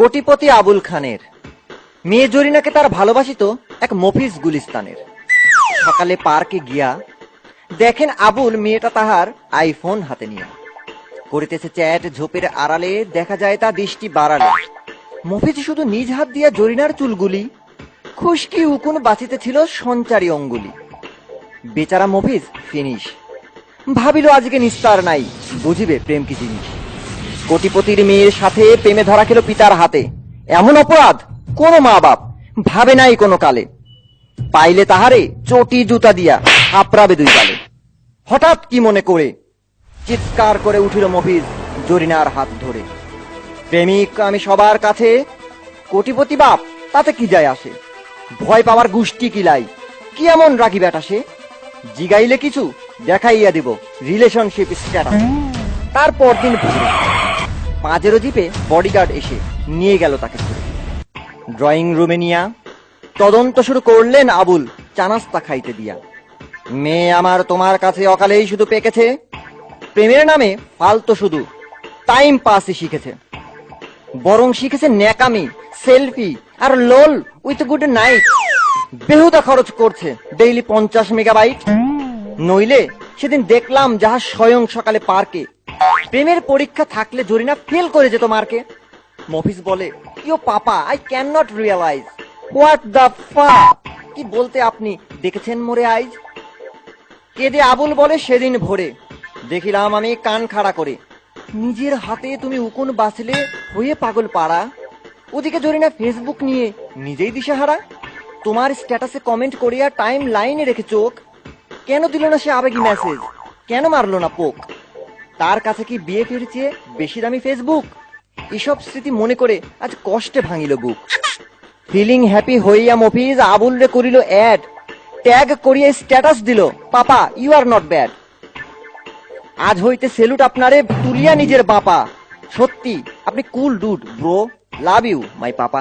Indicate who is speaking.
Speaker 1: কোটিপতি আবুল খানের। মেয়ে জরিনাকে তার ভালোবাসিত এক মফিজ গুলিস্তানের। সকালে পার্কে গিয়া দেখেন আবুল মেয়েটা তাহার আইফোন হাতে নিয়ে। করিতেছে চ্যাট ঝোপের আড়ালে দেখা যায় তা দৃষ্টি বাড়ালে। মফিজ শুধু নিজ হাত দিয়া জরিনার চুলগুলি, খুশকি উকুন বাঁচিতে ছিল সঞ্চারী অঙ্গুলি। বেচারা মফিজ ফিনিশ। ভাবিল আজকে নিস্তার নাই, বুঝিবে প্রেম কি জিনিস। কোটিপতির মেয়ের সাথে প্রেমে ধরা খেল পিতার হাতে। এমন অপরাধ কোন মা বাপ ভাবে নাই কোনো কালে। পাইলে তাহারে চটি জুতা দিয়া হাপড়াবে দুই কালে হঠাৎ কি মনে করে চিৎকার করে উঠিল মফিজ জরিনার হাত ধরে। প্রেমিক আমি সবার কাছে, কোটিপতি বাপ, তাতে কি যায় আসে? ভয় পাওয়ার গুষ্টি কিলাই কি এমন রাগি বেটা সে? জিগাইলে কিছু, দেখাইয়া দিব। রিলেশনশিপ স্ট্যাটাস তারপর দিন ভোরে পাঁচেরো জিপে বডিগার্ড এসে নিয়ে গেল তাকে ড্রয়িং রুমে নিয়া তদন্ত শুরু করলেন আবুল, চানাস্তা খাইতে দিয়া। মেয়ে আমার তোমার কাছে অকালেই শুধু পেকেছে। প্রেমের নামে ফালতো শুধু টাইম পাসই শিখেছে। বরং শিখেছে ন্যাকামি সেলফি আর লোল উইথ গুড নাইট বেহুদা খরচ করছে ডেইলি পঞ্চাশ মেগাবাইট নইলে সেদিন দেখলাম যাহা স্বয়ং সকালে পার্কে প্রেমের পরীক্ষা থাকলে জরিনা ফেল করে যেত মার্কে। মফিস বলে yo papa I can not realize what the ফা কি বলতে আপনি দেখেছেন মোরে আইজ? কেঁদে আবুল বলে, সেদিন ভোরে দেখিলাম আমি কান খাড়া করে। নিজের হাতে তুমি উকুন বাঁচলে হয়ে পাগল পাড়া। ওদিকে জরিনা ফেসবুক নিয়ে নিজেই দিশেহারা। তোমার স্ট্যাটাসে কমেন্ট করিয়া টাইম লাইনে রেখে চোখ। কেন দিল না সে আবেগী মেসেজ কেন মারলো না পোক? তার কাছে কি বিয়ে ফিরছে? বেশি দামি ফেসবুক এসব স্মৃতি মনে করে আজ কষ্টে ভাঙিল বুক। ফিলিং হ্যাপি হইয়া মফিজ আবুল রে করিল অ্যাড ট্যাগ করিয়া স্ট্যাটাস দিল। Papa you are not bad আজ হইতে সেলুট আপনারে তুলিয়া নিজের বাপা। সত্যি, আপনি cool dude bro love you my papa